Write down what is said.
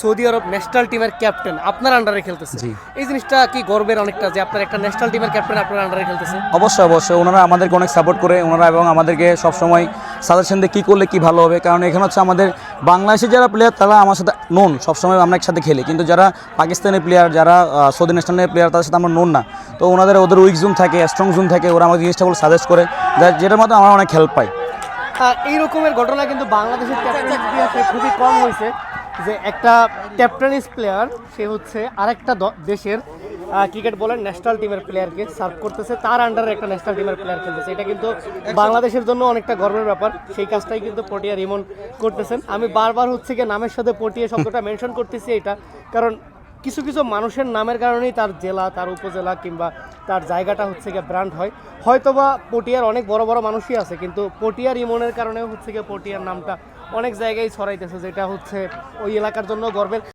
Saudi আরব national টিমের captain আপনার আন্ডারে খেলতেছে। জি। এই জিনিসটা কি গর্বের অনেকটা যে আপনার একটা ন্যাশনাল টিমের ক্যাপ্টেন আপনার আন্ডারে খেলতেছে? অবশ্যই অবশ্যই। ওনারা আমাদেরকে অনেক সাপোর্ট করে ওনারা এবং আমাদেরকে সবসময় সাজেশন দিয়ে কী করলে কী ভালো হবে। কারণ এখানে হচ্ছে আমাদের বাংলাদেশের যারা প্লেয়ার তারা আমার সাথে নোন সবসময় আমরা একসাথে খেলি। কিন্তু যারা পাকিস্তানের প্লেয়ার যারা সৌদি ন্যাশনালের প্লেয়ার তাদের সাথে আমরা নোন না। তো ওনাদের ওদের উইক জোন থাকে স্ট্রং জোন থাকে ওরা আমাদের জিনিসটাগুলো সাজেস্ট করে। যেটার মধ্যে আমরা অনেক হেল্প পাই। এই রকমের ঘটনা কিন্তু বাংলাদেশের ক্যাপ্টেন খুবই কম হয়েছে। যে একটা ক্যাপ্টেনিস প্লেয়ার সে হচ্ছে আরেকটা দেশের ক্রিকেট বলেন ন্যাশনাল টিমের প্লেয়ারকে সার্ভ করতেছে। তার আন্ডারে একটা ন্যাশনাল টিমের প্লেয়ার খেলতেছে। এটা কিন্তু বাংলাদেশের জন্য অনেকটা গর্বের ব্যাপার। সেই কাজটাই কিন্তু পটিয়া রিমন করতেছেন। আমি বারবার হচ্ছে গিয়ে নামের সাথে পটিয়া শব্দটা মেনশন করতেছি এটা। কারণ কিছু কিছু মানুষের নামের কারণেই তার জেলা, তার উপজেলা কিংবা তার জায়গাটা হচ্ছে গিয়ে ব্র্যান্ড হয়। হয়তোবা পটিয়ার অনেক বড় বড় মানুষই আছে, কিন্তু পটিয়ার ইমনের কারণে হচ্ছে গিয়ে পটিয়ার নামটা অনেক জায়গায় ছড়াইতেছে যেটা হচ্ছে ওই এলাকার জন্য গর্বের।